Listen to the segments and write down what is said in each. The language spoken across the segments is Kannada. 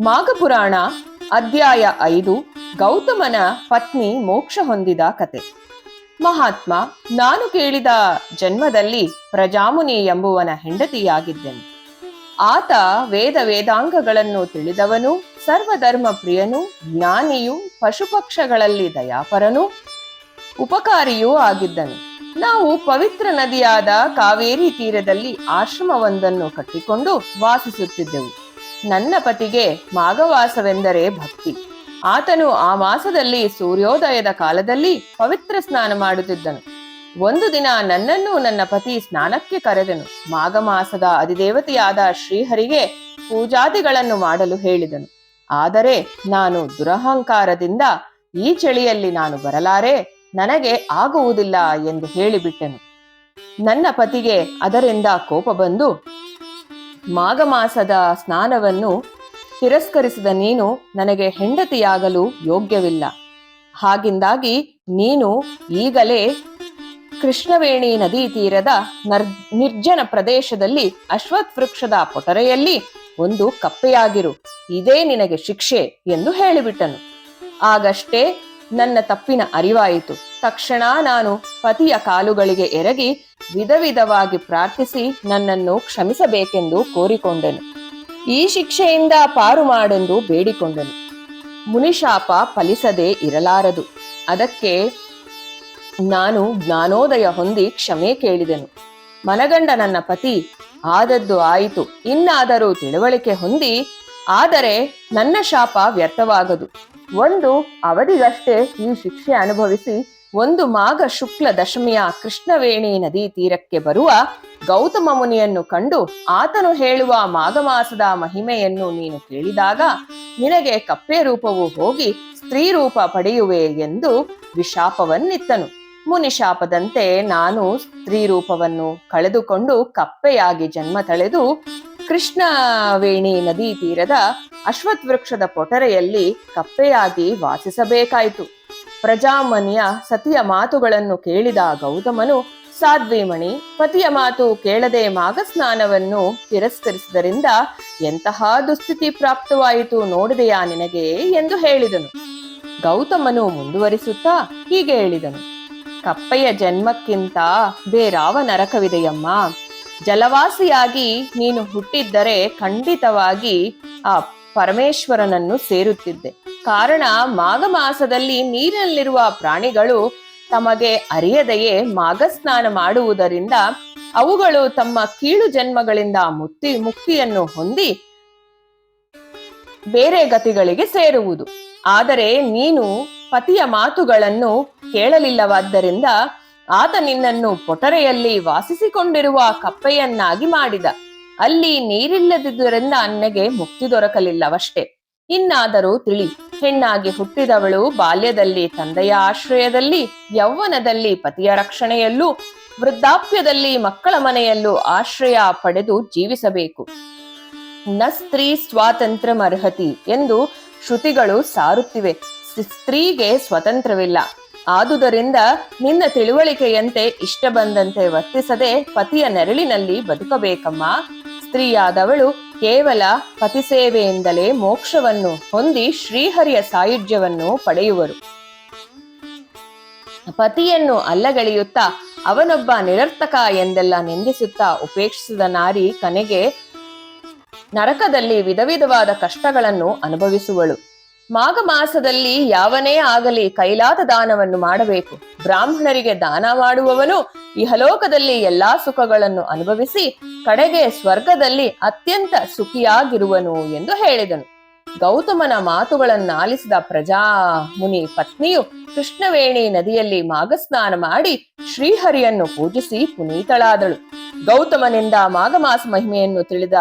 ಮಾಘಪುರಾಣ ಅಧ್ಯಾಯ ಐದು, ಗೌತಮನ ಪತ್ನಿ ಮೋಕ್ಷ ಹೊಂದಿದ ಕತೆ. ಮಹಾತ್ಮ, ನಾನು ಕೇಳಿದ ಜನ್ಮದಲ್ಲಿ ಪ್ರಜಾಮುನಿ ಎಂಬುವನ ಹೆಂಡತಿಯಾಗಿದ್ದೆನು. ಆತ ವೇದ ವೇದಾಂಗಗಳನ್ನು ತಿಳಿದವನು, ಸರ್ವಧರ್ಮ ಪ್ರಿಯನು, ಜ್ಞಾನಿಯು, ಪಶುಪಕ್ಷಗಳಲ್ಲಿ ದಯಾಪರನು, ಉಪಕಾರಿಯೂ ಆಗಿದ್ದನು. ನಾವು ಪವಿತ್ರ ನದಿಯಾದ ಕಾವೇರಿ ತೀರದಲ್ಲಿ ಆಶ್ರಮವೊಂದನ್ನು ಕಟ್ಟಿಕೊಂಡು ವಾಸಿಸುತ್ತಿದ್ದೆವು. ನನ್ನ ಪತಿಗೆ ಮಾಘವಾಸವೆಂದರೆ ಭಕ್ತಿ. ಆತನು ಆ ಮಾಸದಲ್ಲಿ ಸೂರ್ಯೋದಯದ ಕಾಲದಲ್ಲಿ ಪವಿತ್ರ ಸ್ನಾನ ಮಾಡುತ್ತಿದ್ದನು. ಒಂದು ದಿನ ನನ್ನನ್ನು ನನ್ನ ಪತಿ ಸ್ನಾನಕ್ಕೆ ಕರೆದನು. ಮಾಘ ಮಾಸದ ಅಧಿದೇವತೆಯಾದ ಶ್ರೀಹರಿಗೆ ಪೂಜಾದಿಗಳನ್ನು ಮಾಡಲು ಹೇಳಿದನು. ಆದರೆ ನಾನು ದುರಹಂಕಾರದಿಂದ ಈ ಚಳಿಯಲ್ಲಿ ನಾನು ಬರಲಾರೆ, ನನಗೆ ಆಗುವುದಿಲ್ಲ ಎಂದು ಹೇಳಿಬಿಟ್ಟೆನು. ನನ್ನ ಪತಿಗೆ ಅದರಿಂದ ಕೋಪ ಬಂದು ಮಾಘ ಮಾಸದ ಸ್ನಾನವನ್ನು ತಿರಸ್ಕರಿಸಿದ ನೀನು ನನಗೆ ಹೆಂಡತಿಯಾಗಲು ಯೋಗ್ಯವಿಲ್ಲ. ಹಾಗಿಂದಾಗಿ ನೀನು ಈಗಲೇ ಕೃಷ್ಣವೇಣಿ ನದಿ ತೀರದ ನರ್, ನಿರ್ಜನ ಪ್ರದೇಶದಲ್ಲಿ ಅಶ್ವತ್ ವೃಕ್ಷದ ಪೊಟರೆಯಲ್ಲಿ ಒಂದು ಕಪ್ಪೆಯಾಗಿರು. ಇದೇ ನಿನಗೆ ಶಿಕ್ಷೆ ಎಂದು ಹೇಳಿಬಿಟ್ಟನು. ಆಗಷ್ಟೇ ನನ್ನ ತಪ್ಪಿನ ಅರಿವಾಯಿತು. ತಕ್ಷಣ ನಾನು ಪತಿಯ ಕಾಲುಗಳಿಗೆ ಎರಗಿ ವಿಧ ವಿಧವಾಗಿ ಪ್ರಾರ್ಥಿಸಿ ನನ್ನನ್ನು ಕ್ಷಮಿಸಬೇಕೆಂದು ಕೋರಿಕೊಂಡೆನು. ಈ ಶಿಕ್ಷೆಯಿಂದ ಪಾರು ಮಾಡೆಂದು ಬೇಡಿಕೊಂಡನು. ಮುನಿಶಾಪ ಫಲಿಸದೇ ಇರಲಾರದು. ಅದಕ್ಕೆ ನಾನು ಜ್ಞಾನೋದಯ ಹೊಂದಿ ಕ್ಷಮೆ ಕೇಳಿದೆನು. ಮನಗಂಡ ನನ್ನ ಪತಿ, ಆದದ್ದು ಆಯಿತು. ಇನ್ನಾದರೂ ತಿಳುವಳಿಕೆ ಹೊಂದಿ, ಆದರೆ ನನ್ನ ಶಾಪ ವ್ಯರ್ಥವಾಗದು. ಒಂದು ಅವಧಿಗಷ್ಟೇ ಈ ಶಿಕ್ಷೆ ಅನುಭವಿಸಿ ಒಂದು ಮಾಘ ಶುಕ್ಲ ದಶಮಿಯ ಕೃಷ್ಣವೇಣಿ ನದಿ ತೀರಕ್ಕೆ ಬರುವ ಗೌತಮ ಮುನಿಯನ್ನು ಕಂಡು ಆತನು ಹೇಳುವ ಮಾಘ ಮಾಸದ ಮಹಿಮೆಯನ್ನು ನೀನು ಕೇಳಿದಾಗ ನಿನಗೆ ಕಪ್ಪೆ ರೂಪವು ಹೋಗಿ ಸ್ತ್ರೀ ರೂಪ ಪಡೆಯುವೆ ಎಂದು ವಿಶಾಪವನ್ನಿತ್ತನು. ಮುನಿಶಾಪದಂತೆ ನಾನು ಸ್ತ್ರೀ ರೂಪವನ್ನು ಕಳೆದುಕೊಂಡು ಕಪ್ಪೆಯಾಗಿ ಜನ್ಮ ತಳೆದು ಕೃಷ್ಣವೇಣಿ ನದಿ ತೀರದ ಅಶ್ವತ್ ವೃಕ್ಷದ ಪೊಟರೆಯಲ್ಲಿ ಕಪ್ಪೆಯಾಗಿ ವಾಸಿಸಬೇಕಾಯಿತು. ಪ್ರಜಾಮನಿಯ ಸತಿಯ ಮಾತುಗಳನ್ನು ಕೇಳಿದ ಗೌತಮನು ಸಾಧ್ವಿಮಣಿ ಪತಿಯ ಮಾತು ಕೇಳದೆ ಮಾಘ ಸ್ನಾನವನ್ನು ತಿರಸ್ಕರಿಸಿದರಿಂದ ಎಂತಹ ದುಸ್ಥಿತಿ ಪ್ರಾಪ್ತವಾಯಿತು ನೋಡಿದೆಯಾ ನಿನಗೆ? ಎಂದು ಹೇಳಿದನು. ಗೌತಮನು ಮುಂದುವರಿಸುತ್ತಾ ಹೀಗೆ ಹೇಳಿದನು. ಕಪ್ಪೆಯ ಜನ್ಮಕ್ಕಿಂತ ಬೇರಾವ ನರಕವಿದೆಯಮ್ಮ. ಜಲವಾಸಿಯಾಗಿ ನೀನು ಹುಟ್ಟಿದ್ದರೆ ಖಂಡಿತವಾಗಿ ಆ ಪರಮೇಶ್ವರನನ್ನು ಸೇರುತ್ತಿದ್ದೆ. ಕಾರಣ ಮಾಘ ಮಾಸದಲ್ಲಿ ನೀರಿನಲ್ಲಿರುವ ಪ್ರಾಣಿಗಳು ತಮಗೆ ಅರಿಯದೆಯೇ ಮಾಘಸ್ನಾನ ಮಾಡುವುದರಿಂದ ಅವುಗಳು ತಮ್ಮ ಕೀಳು ಜನ್ಮಗಳಿಂದ ಮುಕ್ತಿ ಮುಕ್ತಿಯನ್ನು ಹೊಂದಿ ಬೇರೆ ಗತಿಗಳಿಗೆ ಸೇರುವುದು. ಆದರೆ ನೀನು ಪತಿಯ ಮಾತುಗಳನ್ನು ಕೇಳಲಿಲ್ಲವಾದ್ದರಿಂದ ಆತ ನಿನ್ನನ್ನು ಪೊಟರೆಯಲ್ಲಿ ವಾಸಿಸಿಕೊಂಡಿರುವ ಕಪ್ಪೆಯನ್ನಾಗಿ ಮಾಡಿದ. ಅಲ್ಲಿ ನೀರಿಲ್ಲದಿದ್ದರಿಂದ ಅನ್ನೆಗೆ ಮುಕ್ತಿ ದೊರಕಲಿಲ್ಲವಷ್ಟೇ. ಇನ್ನಾದರೂ ತಿಳಿ. ಹೆಣ್ಣಾಗಿ ಹುಟ್ಟಿದವಳು ಬಾಲ್ಯದಲ್ಲಿ ತಂದೆಯ ಆಶ್ರಯದಲ್ಲಿ, ಯೌವನದಲ್ಲಿ ಪತಿಯ ರಕ್ಷಣೆಯಲ್ಲೂ, ವೃದ್ಧಾಪ್ಯದಲ್ಲಿ ಮಕ್ಕಳ ಮನೆಯಲ್ಲೂ ಆಶ್ರಯ ಪಡೆದು ಜೀವಿಸಬೇಕು. ನ ಸ್ತ್ರೀ ಸ್ವಾತಂತ್ರ್ಯ ಅರ್ಹತಿ ಎಂದು ಶ್ರುತಿಗಳು ಸಾರುತ್ತಿವೆ. ಸ್ತ್ರೀಗೆ ಸ್ವತಂತ್ರವಿಲ್ಲ ಆದುದರಿಂದ ನಿನ್ನ ತಿಳುವಳಿಕೆಯಂತೆ ಇಷ್ಟ ಬಂದಂತೆ ವರ್ತಿಸದೆ ಪತಿಯ ನೆರಳಿನಲ್ಲಿ ಬದುಕಬೇಕಮ್ಮ. ಸ್ತ್ರೀಯಾದವಳು ಕೇವಲ ಪತಿ ಸೇವೆಯಿಂದಲೇ ಮೋಕ್ಷವನ್ನು ಹೊಂದಿ ಶ್ರೀಹರಿಯ ಸಾಯುಜ್ಯವನ್ನು ಪಡೆಯುವರು. ಪತಿಯನ್ನು ಅಲ್ಲಗಳೆಯುತ್ತಾ ಅವನೊಬ್ಬ ನಿರರ್ಥಕ ಎಂದೆಲ್ಲ ನಿಂದಿಸುತ್ತಾ ಉಪೇಕ್ಷಿಸಿದ ನಾರಿ ಕನೆಗೆ ನರಕದಲ್ಲಿ ವಿಧ ವಿಧವಾದ ಕಷ್ಟಗಳನ್ನು ಅನುಭವಿಸುವಳು. ಮಾಘ ಮಾಸದಲ್ಲಿ ಯಾವನೇ ಆಗಲಿ ಕೈಲಾತ ದಾನವನ್ನು ಮಾಡಬೇಕು. ಬ್ರಾಹ್ಮಣರಿಗೆ ದಾನ ಮಾಡುವವನು ಇಹಲೋಕದಲ್ಲಿ ಎಲ್ಲಾ ಸುಖಗಳನ್ನು ಅನುಭವಿಸಿ ಕಡೆಗೆ ಸ್ವರ್ಗದಲ್ಲಿ ಅತ್ಯಂತ ಸುಖಿಯಾಗಿರುವನು ಎಂದು ಹೇಳಿದನು. ಗೌತಮನ ಮಾತುಗಳನ್ನಾಲಿಸಿದ ಪ್ರಜಾ ಮುನಿ ಪತ್ನಿಯು ಕೃಷ್ಣವೇಣಿ ನದಿಯಲ್ಲಿ ಮಾಘಸ್ನಾನ ಮಾಡಿ ಶ್ರೀಹರಿಯನ್ನು ಪೂಜಿಸಿ ಪುನೀತಳಾದಳು. ಗೌತಮನಿಂದ ಮಾಘಮಾಸ ಮಹಿಮೆಯನ್ನು ತಿಳಿದ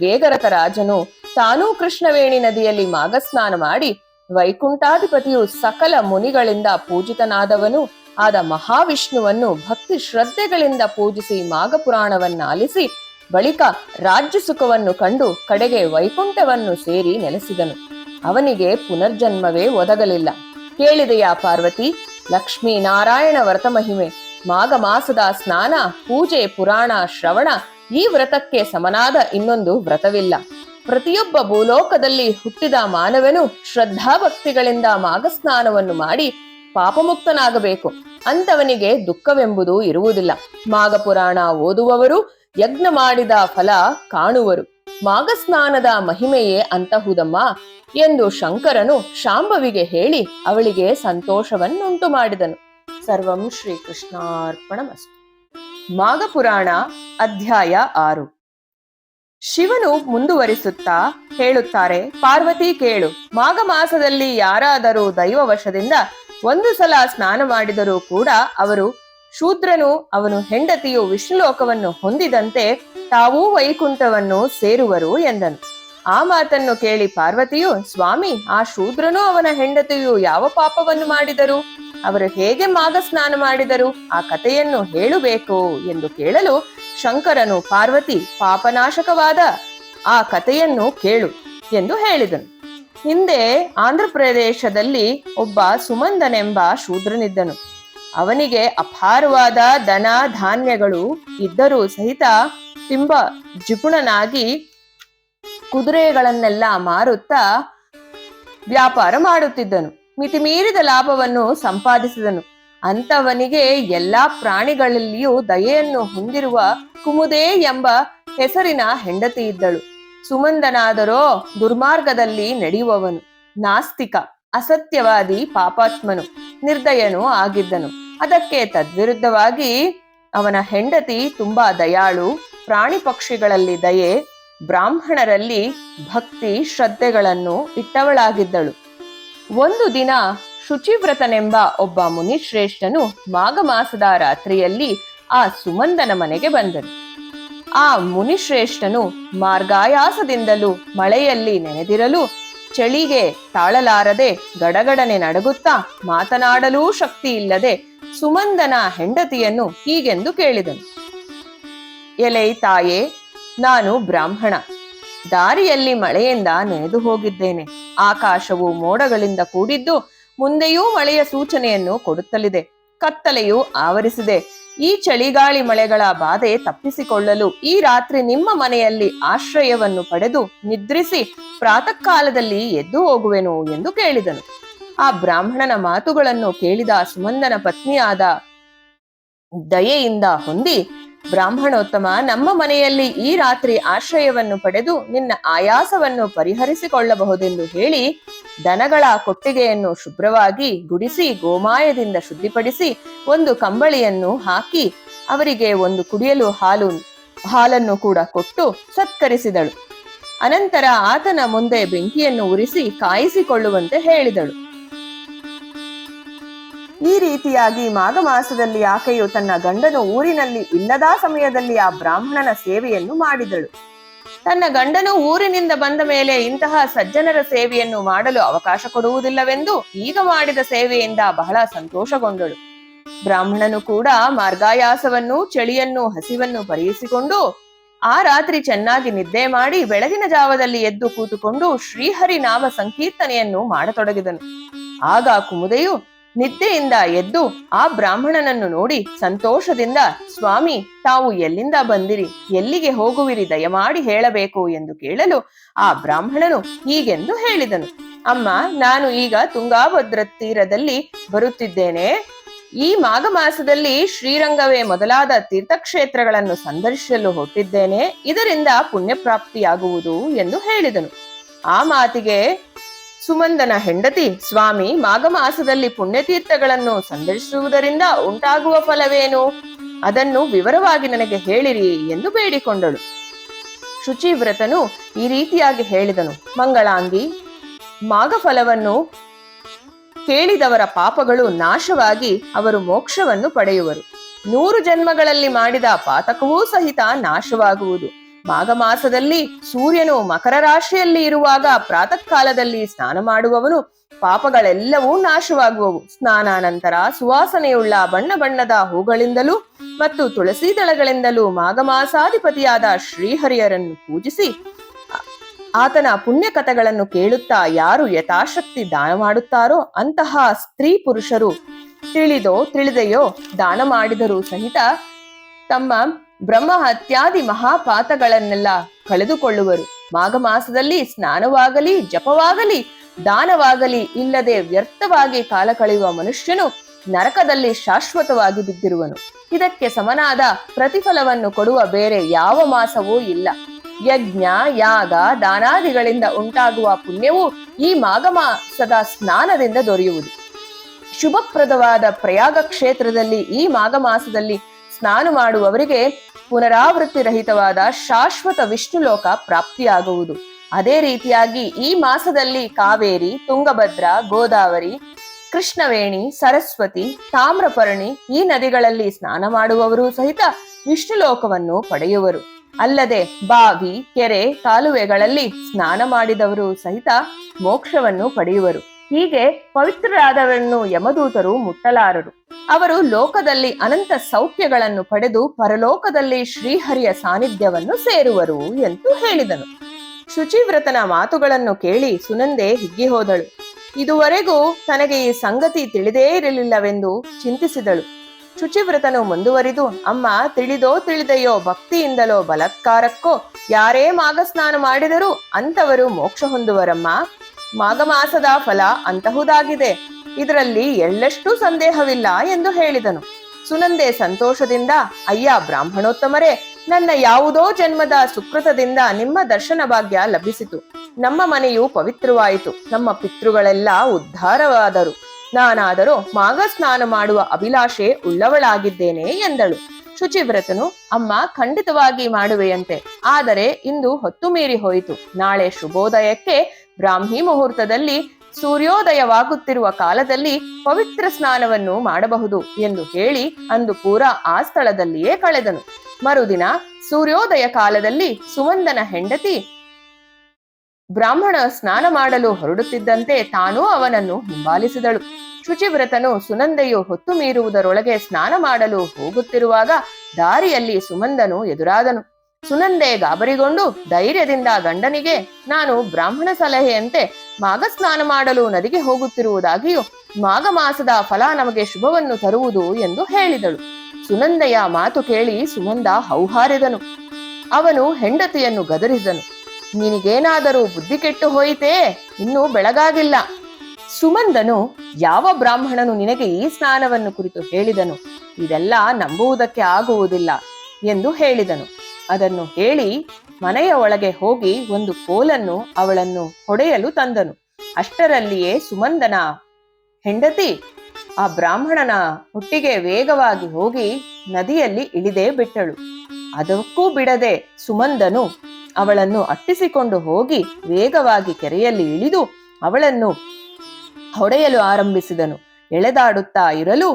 ವೇಗರಥ ರಾಜನು ತಾನೂ ಕೃಷ್ಣವೇಣಿ ನದಿಯಲ್ಲಿ ಮಾಘಸ್ನಾನ ಮಾಡಿ ವೈಕುಂಠಾಧಿಪತಿಯು ಸಕಲ ಮುನಿಗಳಿಂದ ಪೂಜಿತನಾದವನು, ಆದ ಮಹಾವಿಷ್ಣುವನ್ನು ಭಕ್ತಿ ಶ್ರದ್ಧೆಗಳಿಂದ ಪೂಜಿಸಿ ಮಾಘಪುರಾಣವನ್ನ ಪುರಾಣವನ್ನಾಲಿಸಿ ಬಳಿಕ ರಾಜ್ಯ ಸುಖವನ್ನು ಕಂಡು ಕಡೆಗೆ ವೈಕುಂಠವನ್ನು ಸೇರಿ ನೆಲೆಸಿದನು. ಅವನಿಗೆ ಪುನರ್ಜನ್ಮವೇ ಒದಗಲಿಲ್ಲ. ಕೇಳಿದೆಯಾ ಪಾರ್ವತಿ? ಲಕ್ಷ್ಮೀ ನಾರಾಯಣ ವ್ರತ ಮಹಿಮೆ. ಮಾಘ ಮಾಸದ ಸ್ನಾನ, ಪೂಜೆ, ಪುರಾಣ, ಶ್ರವಣ ಈ ವ್ರತಕ್ಕೆ ಸಮನಾದ ಇನ್ನೊಂದು ವ್ರತವಿಲ್ಲ. ಪ್ರತಿಯೊಬ್ಬ ಭೂಲೋಕದಲ್ಲಿ ಹುಟ್ಟಿದ ಮಾನವನು ಶ್ರದ್ಧಾಭಕ್ತಿಗಳಿಂದ ಮಾಘಸ್ನಾನವನ್ನು ಮಾಡಿ ಪಾಪಮುಕ್ತನಾಗಬೇಕು. ಅಂತವನಿಗೆ ದುಃಖವೆಂಬುದು ಇರುವುದಿಲ್ಲ. ಮಾಘಪುರಾಣ ಓದುವವರು, ಯಜ್ಞ ಮಾಡಿದ ಫಲ ಕಾಣುವರು. ಮಾಘಸ್ನಾನದ ಮಹಿಮೆಯೇ ಅಂತಹುದಮ್ಮ ಎಂದು ಶಂಕರನು ಶಾಂಭವಿಗೆ ಹೇಳಿ ಅವಳಿಗೆ ಸಂತೋಷವನ್ನುಂಟು ಮಾಡಿದನು. ಸರ್ವಂ ಶ್ರೀಕೃಷ್ಣಾರ್ಪಣಮಸ್ತು. ಮಾಘಪುರಾಣ ಅಧ್ಯಾಯ ಆರು. ಶಿವನು ಮುಂದುವರಿಸುತ್ತಾ ಹೇಳುತ್ತಾರೆ, ಪಾರ್ವತಿ ಕೇಳು, ಮಾಘ ಮಾಸದಲ್ಲಿ ಯಾರಾದರೂ ದೈವವಶದಿಂದ ಒಂದು ಸಲ ಸ್ನಾನ ಮಾಡಿದರೂ ಕೂಡ ಅವರು ಶೂದ್ರನು ಅವನು ಹೆಂಡತಿಯು ವಿಷ್ಣುಲೋಕವನ್ನು ಹೊಂದಿದಂತೆ ತಾವೂ ವೈಕುಂಠವನ್ನು ಸೇರುವರು ಎಂದನು. ಆ ಮಾತನ್ನು ಕೇಳಿ ಪಾರ್ವತಿಯು, ಸ್ವಾಮಿ, ಆ ಶೂದ್ರನು ಅವನ ಹೆಂಡತಿಯು ಯಾವ ಪಾಪವನ್ನು ಮಾಡಿದರು? ಅವರು ಹೇಗೆ ಮಾಘ ಸ್ನಾನ ಮಾಡಿದರು? ಆ ಕಥೆಯನ್ನು ಹೇಳಬೇಕು ಎಂದು ಕೇಳಲು ಶಂಕರನು ಪಾರ್ವತಿ ಪಾಪನಾಶಕವಾದ ಆ ಕಥೆಯನ್ನು ಕೇಳು ಎಂದು ಹೇಳಿದನು. ಹಿಂದೆ ಆಂಧ್ರ ಪ್ರದೇಶದಲ್ಲಿ ಒಬ್ಬ ಸುಮಂದನೆಂಬ ಶೂದ್ರನಿದ್ದನು. ಅವನಿಗೆ ಅಪಾರವಾದ ದನ ಧಾನ್ಯಗಳು ಇದ್ದರೂ ಸಹಿತ ತಿಂಬ ಜಿಪುಣನಾಗಿ ಕುದುರೆಗಳನ್ನೆಲ್ಲ ಮಾರುತ್ತಾ ವ್ಯಾಪಾರ ಮಾಡುತ್ತಿದ್ದನು. ಮಿತಿಮೀರಿದ ಲಾಭವನ್ನು ಸಂಪಾದಿಸಿದನು. ಅಂತವನಿಗೆ ಎಲ್ಲಾ ಪ್ರಾಣಿಗಳಲ್ಲಿಯೂ ದಯೆಯನ್ನು ಹೊಂದಿರುವ ಕುಮುದೇ ಎಂಬ ಹೆಸರಿನ ಹೆಂಡತಿ ಇದ್ದಳು. ಸುಮಂದನಾದರೋ ದುರ್ಮಾರ್ಗದಲ್ಲಿ ನಡೆಯುವವನು. ನಾಸ್ತಿಕ, ಅಸತ್ಯವಾದಿ ಪಾಪಾತ್ಮನು, ನಿರ್ದಯನು ಆಗಿದ್ದನು. ಅದಕ್ಕೆ ತದ್ವಿರುದ್ಧವಾಗಿ ಅವನ ಹೆಂಡತಿ ತುಂಬಾ ದಯಾಳು, ಪ್ರಾಣಿ ಪಕ್ಷಿಗಳಲ್ಲಿ ದಯೆ, ಬ್ರಾಹ್ಮಣರಲ್ಲಿ ಭಕ್ತಿ, ಶ್ರದ್ಧೆಗಳನ್ನು ಇಟ್ಟವಳಾಗಿದ್ದಳು. ಒಂದು ದಿನ ಶುಚಿವ್ರತನೆಂಬ ಒಬ್ಬ ಮುನಿಶ್ರೇಷ್ಠನು ಮಾಘ ಮಾಸದ ರಾತ್ರಿಯಲ್ಲಿ ಆ ಸುಮಂದನ ಮನೆಗೆ ಬಂದನು. ಆ ಮುನಿಶ್ರೇಷ್ಠನು ಮಾರ್ಗಾಯಾಸದಿಂದಲೂ ಮಳೆಯಲ್ಲಿ ನೆನೆದಿರಲು ಚಳಿಗೆ ತಾಳಲಾರದೆ ಗಡಗಡನೆ ನಡಗುತ್ತಾ ಮಾತನಾಡಲೂ ಶಕ್ತಿ ಇಲ್ಲದೆ ಸುಮಂದನ ಹೆಂಡತಿಯನ್ನು ಹೀಗೆಂದು ಕೇಳಿದನು. ಎಲೈ ತಾಯೇ, ನಾನು ಬ್ರಾಹ್ಮಣ. ದಾರಿಯಲ್ಲಿ ಮಳೆಯಿಂದ ನೆನೆದು ಹೋಗಿದ್ದೇನೆ. ಆಕಾಶವು ಮೋಡಗಳಿಂದ ಕೂಡಿದ್ದು ಮುಂದೆಯೂ ಮಳೆಯ ಸೂಚನೆಯನ್ನು ಕೊಡುತ್ತಲಿದೆ. ಕತ್ತಲೆಯು ಆವರಿಸಿದೆ. ಈ ಚಳಿಗಾಳಿ ಮಳೆಗಳ ಬಾಧೆ ತಪ್ಪಿಸಿಕೊಳ್ಳಲು ಈ ರಾತ್ರಿ ನಿಮ್ಮ ಮನೆಯಲ್ಲಿ ಆಶ್ರಯವನ್ನು ಪಡೆದು ನಿದ್ರಿಸಿ ಪ್ರಾತಃ ಕಾಲದಲ್ಲಿ ಎದ್ದು ಹೋಗುವೆನು ಎಂದು ಕೇಳಿದನು. ಆ ಬ್ರಾಹ್ಮಣನ ಮಾತುಗಳನ್ನು ಕೇಳಿದ ಸುಮಂದನ ಪತ್ನಿಯಾದ ದಯೆಯಿಂದ ಹೊಂದಿ ಬ್ರಾಹ್ಮಣೋತ್ತಮ, ನಮ್ಮ ಮನೆಯಲ್ಲಿ ಈ ರಾತ್ರಿ ಆಶ್ರಯವನ್ನು ಪಡೆದು ನಿನ್ನ ಆಯಾಸವನ್ನು ಪರಿಹರಿಸಿಕೊಳ್ಳಬಹುದೆಂದು ಹೇಳಿ ದನಗಳ ಕೊಟ್ಟಿಗೆಯನ್ನು ಶುಭ್ರವಾಗಿ ಗುಡಿಸಿ ಗೋಮಾಯದಿಂದ ಶುದ್ಧಿಪಡಿಸಿ ಒಂದು ಕಂಬಳಿಯನ್ನು ಹಾಕಿ ಅವರಿಗೆ ಒಂದು ಕುಡಿಯಲು ಹಾಲು, ಹಾಲನ್ನು ಕೂಡ ಕೊಟ್ಟು ಸತ್ಕರಿಸಿದಳು. ಅನಂತರ ಆತನ ಮುಂದೆ ಬೆಂಕಿಯನ್ನು ಉರಿಸಿ ಕಾಯಿಸಿಕೊಳ್ಳುವಂತೆ ಹೇಳಿದಳು. ಈ ರೀತಿಯಾಗಿ ಮಾಘ ಮಾಸದಲ್ಲಿ ಆಕೆಯು ತನ್ನ ಗಂಡನು ಊರಿನಲ್ಲಿ ಇಲ್ಲದ ಸಮಯದಲ್ಲಿ ಆ ಬ್ರಾಹ್ಮಣನ ಸೇವೆಯನ್ನು ಮಾಡಿದಳು. ತನ್ನ ಗಂಡನು ಊರಿನಿಂದ ಬಂದ ಮೇಲೆ ಇಂತಹ ಸಜ್ಜನರ ಸೇವೆಯನ್ನು ಮಾಡಲು ಅವಕಾಶ ಕೊಡುವುದಿಲ್ಲವೆಂದು ಈಗ ಮಾಡಿದ ಸೇವೆಯಿಂದ ಬಹಳ ಸಂತೋಷಗೊಂಡಳು. ಬ್ರಾಹ್ಮಣನು ಕೂಡ ಮಾರ್ಗಾಯಾಸವನ್ನು, ಚಳಿಯನ್ನು, ಹಸಿವನ್ನು ಪರಿಯಿಸಿಕೊಂಡು ಆ ರಾತ್ರಿ ಚೆನ್ನಾಗಿ ನಿದ್ದೆ ಮಾಡಿ ಬೆಳಗಿನ ಜಾವದಲ್ಲಿ ಎದ್ದು ಕೂತುಕೊಂಡು ಶ್ರೀಹರಿ ನಾಮ ಸಂಕೀರ್ತನೆಯನ್ನು ಮಾಡತೊಡಗಿದನು. ಆಗ ಕುಮುದೆಯು ನಿದ್ದೆಯಿಂದ ಎದ್ದು ಆ ಬ್ರಾಹ್ಮಣನನ್ನು ನೋಡಿ ಸಂತೋಷದಿಂದ, ಸ್ವಾಮಿ, ತಾವು ಎಲ್ಲಿಂದ ಬಂದಿರಿ? ಎಲ್ಲಿಗೆ ಹೋಗುವಿರಿ? ದಯಮಾಡಿ ಹೇಳಬೇಕು ಎಂದು ಕೇಳಲು ಆ ಬ್ರಾಹ್ಮಣನು ಹೀಗೆಂದು ಹೇಳಿದನು. ಅಮ್ಮ, ನಾನು ಈಗ ತುಂಗಾಭದ್ರ ತೀರದಲ್ಲಿ ಬರುತ್ತಿದ್ದೇನೆ. ಈ ಮಾಘ ಮಾಸದಲ್ಲಿ ಶ್ರೀರಂಗವೇ ಮೊದಲಾದ ತೀರ್ಥಕ್ಷೇತ್ರಗಳನ್ನು ಸಂದರ್ಶಿಸಲು ಹೊರಟಿದ್ದೇನೆ. ಇದರಿಂದ ಪುಣ್ಯಪ್ರಾಪ್ತಿಯಾಗುವುದು ಎಂದು ಹೇಳಿದನು. ಆ ಮಾತಿಗೆ ಸುಮಂದನ ಹೆಂಡತಿ ಸ್ವಾಮಿ ಮಾಘ ಮಾಸದಲ್ಲಿ ಪುಣ್ಯತೀರ್ಥಗಳನ್ನು ಸಂದರ್ಶಿಸುವುದರಿಂದ ಉಂಟಾಗುವ ಫಲವೇನು? ಅದನ್ನು ವಿವರವಾಗಿ ನನಗೆ ಹೇಳಿರಿ ಎಂದು ಬೇಡಿಕೊಂಡಳು. ಶುಚಿವ್ರತನು ಈ ರೀತಿಯಾಗಿ ಹೇಳಿದನು. ಮಂಗಳಾಂಗಿ, ಮಾಘ ಫಲವನ್ನು ಕೇಳಿದವರ ಪಾಪಗಳು ನಾಶವಾಗಿ ಅವರು ಮೋಕ್ಷವನ್ನು ಪಡೆಯುವರು. ನೂರು ಜನ್ಮಗಳಲ್ಲಿ ಮಾಡಿದ ಪಾತಕವೂ ಸಹಿತ ನಾಶವಾಗುವುದು. ಮಾಘ ಮಾಸದಲ್ಲಿ ಸೂರ್ಯನು ಮಕರ ರಾಶಿಯಲ್ಲಿ ಇರುವಾಗ ಪ್ರಾತಃ ಕಾಲದಲ್ಲಿ ಸ್ನಾನ ಮಾಡುವವನು. ಪಾಪಗಳೆಲ್ಲವೂ ನಾಶವಾಗುವವು. ಸ್ನಾನಾನಂತರ ಸುವಾಸನೆಯುಳ್ಳ ಬಣ್ಣ ಬಣ್ಣದ ಹೂಗಳಿಂದಲೂ ಮತ್ತು ತುಳಸಿ ದಳಗಳಿಂದಲೂ ಮಾಘ ಮಾಸಾಧಿಪತಿಯಾದ ಶ್ರೀಹರಿಯರನ್ನು ಪೂಜಿಸಿ, ಆತನ ಪುಣ್ಯ ಕಥೆಗಳನ್ನು ಕೇಳುತ್ತಾ ಯಾರು ಯಥಾಶಕ್ತಿ ದಾನ ಮಾಡುತ್ತಾರೋ ಅಂತಹ ಸ್ತ್ರೀ ಪುರುಷರು ತಿಳಿದೋ ತಿಳಿದೆಯೋ ದಾನ ಮಾಡಿದರೂ ಸಹಿತ ತಮ್ಮ ಬ್ರಹ್ಮ ಹತ್ಯಾದಿ ಮಹಾಪಾತಗಳನ್ನೆಲ್ಲ ಕಳೆದುಕೊಳ್ಳುವರು. ಮಾಘ ಮಾಸದಲ್ಲಿ ಸ್ನಾನವಾಗಲಿ, ಜಪವಾಗಲಿ, ದಾನವಾಗಲಿ ಇಲ್ಲದೆ ವ್ಯರ್ಥವಾಗಿ ಕಾಲ ಕಳೆಯುವ ಮನುಷ್ಯನು ನರಕದಲ್ಲಿ ಶಾಶ್ವತವಾಗಿ ಬಿದ್ದಿರುವನು. ಇದಕ್ಕೆ ಸಮನಾದ ಪ್ರತಿಫಲವನ್ನು ಕೊಡುವ ಬೇರೆ ಯಾವ ಮಾಸವೂ ಇಲ್ಲ. ಯಜ್ಞ, ಯಾಗ, ದಾನಾದಿಗಳಿಂದ ಉಂಟಾಗುವ ಪುಣ್ಯವು ಈ ಮಾಘ ಮಾಸದ ಸ್ನಾನದಿಂದ ದೊರೆಯುವುದು. ಶುಭಪ್ರದವಾದ ಪ್ರಯಾಗ ಕ್ಷೇತ್ರದಲ್ಲಿ ಈ ಮಾಘ ಮಾಸದಲ್ಲಿ ಸ್ನಾನ ಮಾಡುವವರಿಗೆ ಪುನರಾವೃತ್ತಿ ರಹಿತವಾದ ಶಾಶ್ವತ ವಿಷ್ಣುಲೋಕ ಪ್ರಾಪ್ತಿಯಾಗುವುದು. ಅದೇ ರೀತಿಯಾಗಿ ಈ ಮಾಸದಲ್ಲಿ ಕಾವೇರಿ, ತುಂಗಭದ್ರಾ, ಗೋದಾವರಿ, ಕೃಷ್ಣವೇಣಿ, ಸರಸ್ವತಿ, ತಾಮ್ರಪರ್ಣಿ ಈ ನದಿಗಳಲ್ಲಿ ಸ್ನಾನ ಮಾಡುವವರು ಸಹಿತ ವಿಷ್ಣುಲೋಕವನ್ನು ಪಡೆಯುವರು. ಅಲ್ಲದೆ ಬಾವಿ, ಕೆರೆ, ಕಾಲುವೆಗಳಲ್ಲಿ ಸ್ನಾನ ಮಾಡಿದವರು ಸಹಿತ ಮೋಕ್ಷವನ್ನು ಪಡೆಯುವರು. ಹೀಗೆ ಪವಿತ್ರರಾದವರನ್ನು ಯಮದೂತರು ಮುಟ್ಟಲಾರರು. ಅವರು ಲೋಕದಲ್ಲಿ ಅನಂತ ಸೌಖ್ಯಗಳನ್ನು ಪಡೆದು ಪರಲೋಕದಲ್ಲಿ ಶ್ರೀಹರಿಯ ಸಾನ್ನಿಧ್ಯವನ್ನು ಸೇರುವರು ಎಂದು ಹೇಳಿದನು. ಶುಚಿವ್ರತನ ಮಾತುಗಳನ್ನು ಕೇಳಿ ಸುನಂದೆ ಹಿಗ್ಗಿ ಹೋದಳು. ಇದುವರೆಗೂ ತನಗೆ ಈ ಸಂಗತಿ ತಿಳಿದೇ ಇರಲಿಲ್ಲವೆಂದು ಚಿಂತಿಸಿದಳು. ಶುಚಿವ್ರತನು ಮುಂದುವರಿದು, ಅಮ್ಮ, ತಿಳಿದೋ ತಿಳಿದೆಯೋ ಭಕ್ತಿಯಿಂದಲೋ ಬಲತ್ಕಾರಕ್ಕೋ ಯಾರೇ ಮಾಗಸ್ನಾನ ಮಾಡಿದರೂ ಅಂತವರು ಮೋಕ್ಷ ಹೊಂದುವರಮ್ಮ. ಮಾಘ ಮಾಸದ ಫಲ ಅಂತಹುದಾಗಿದೆ. ಇದರಲ್ಲಿ ಎಳ್ಳಷ್ಟು ಸಂದೇಹವಿಲ್ಲ ಎಂದು ಹೇಳಿದನು. ಸುನಂದೆ ಸಂತೋಷದಿಂದ, ಅಯ್ಯ ಬ್ರಾಹ್ಮಣೋತ್ತಮರೇ, ನನ್ನ ಯಾವುದೋ ಜನ್ಮದ ಸುಕೃತದಿಂದ ನಿಮ್ಮ ದರ್ಶನ ಭಾಗ್ಯ ಲಭಿಸಿತು. ನಮ್ಮ ಮನೆಯು ಪವಿತ್ರವಾಯಿತು. ನಮ್ಮ ಪಿತೃಗಳೆಲ್ಲ ಉದ್ಧಾರವಾದರು. ನಾನಾದರೂ ಮಾಘ ಸ್ನಾನ ಮಾಡುವ ಅಭಿಲಾಷೆ ಉಳ್ಳವಳಾಗಿದ್ದೇನೆ ಎಂದಳು. ಶುಚಿವ್ರತನು, ಅಮ್ಮ, ಖಂಡಿತವಾಗಿ ಮಾಡುವೆಯಂತೆ. ಆದರೆ ಇಂದು ಹೊತ್ತು ಮೀರಿ ಹೋಯಿತು. ನಾಳೆ ಶುಭೋದಯಕ್ಕೆ ಬ್ರಾಹ್ಮಿ ಮುಹೂರ್ತದಲ್ಲಿ ಸೂರ್ಯೋದಯವಾಗುತ್ತಿರುವ ಕಾಲದಲ್ಲಿ ಪವಿತ್ರ ಸ್ನಾನವನ್ನು ಮಾಡಬಹುದು ಎಂದು ಹೇಳಿ ಅಂದು ಪೂರ ಆ ಸ್ಥಳದಲ್ಲಿಯೇ ಕಳೆದನು. ಮರುದಿನ ಸೂರ್ಯೋದಯ ಕಾಲದಲ್ಲಿ ಸುಮಂದನ ಹೆಂಡತಿ ಬ್ರಾಹ್ಮಣ ಸ್ನಾನ ಮಾಡಲು ಹೊರಡುತ್ತಿದ್ದಂತೆ ತಾನೂ ಅವನನ್ನು ಹಿಂಬಾಲಿಸಿದಳು. ಶುಚಿವ್ರತನು ಸುನಂದೆಯು ಹೊತ್ತು ಮೀರುವುದರೊಳಗೆ ಸ್ನಾನ ಮಾಡಲು ಹೋಗುತ್ತಿರುವಾಗ ದಾರಿಯಲ್ಲಿ ಸುಮಂದನು ಎದುರಾದನು. ಸುನಂದೆ ಗಾಬರಿಗೊಂಡು ಧೈರ್ಯದಿಂದ ಗಂಡನಿಗೆ, ನಾನು ಬ್ರಾಹ್ಮಣ ಸಲಹೆಯಂತೆ ಮಾಘ ಸ್ನಾನ ಮಾಡಲು ನದಿಗೆ ಹೋಗುತ್ತಿರುವುದಾಗಿಯೂ, ಮಾಘ ಮಾಸದ ಫಲ ನಮಗೆ ಶುಭವನ್ನು ತರುವುದು ಎಂದು ಹೇಳಿದಳು. ಸುನಂದೆಯ ಮಾತು ಕೇಳಿ ಸುಮಂದ ಹೌಹಾರಿದನು. ಅವನು ಹೆಂಡತಿಯನ್ನು ಗದರಿಸಿದನು ನಿನಗೇನಾದರೂ ಬುದ್ಧಿ ಕೆಟ್ಟು ಹೋಯಿತೇ? ಇನ್ನೂ ಬೆಳಗಾಗಿಲ್ಲ. ಸುಮಂದನು, ಯಾವ ಬ್ರಾಹ್ಮಣನು ನಿನಗೆ ಈ ಸ್ನಾನವನ್ನು ಕುರಿತು ಹೇಳಿದನು? ಇದೆಲ್ಲ ನಂಬುವುದಕ್ಕೆ ಆಗುವುದಿಲ್ಲ ಎಂದು ಹೇಳಿದನು. ಅದನ್ನು ಹೇಳಿ ಮನೆಯ ಒಳಗೆ ಹೋಗಿ ಒಂದು ಕೋಲನ್ನು ಅವಳನ್ನು ಹೊಡೆಯಲು ತಂದನು. ಅಷ್ಟರಲ್ಲಿಯೇ ಸುಮಂದನ ಹೆಂಡತಿ, ಆ ಬ್ರಾಹ್ಮಣನ ಹುಟ್ಟಿಗೆ ವೇಗವಾಗಿ ಹೋಗಿ ನದಿಯಲ್ಲಿ ಇಳಿದೇ ಬಿಟ್ಟಳು. ಅದಕ್ಕೂ ಬಿಡದೆ ಸುಮಂದನು ಅವಳನ್ನು ಅಟ್ಟಿಸಿಕೊಂಡು ಹೋಗಿ ವೇಗವಾಗಿ ಕೆರೆಯಲ್ಲಿ ಇಳಿದು ಅವಳನ್ನು ಹೊಡೆಯಲು ಆರಂಭಿಸಿದನು. ಎಳೆದಾಡುತ್ತಾ ಇರಲು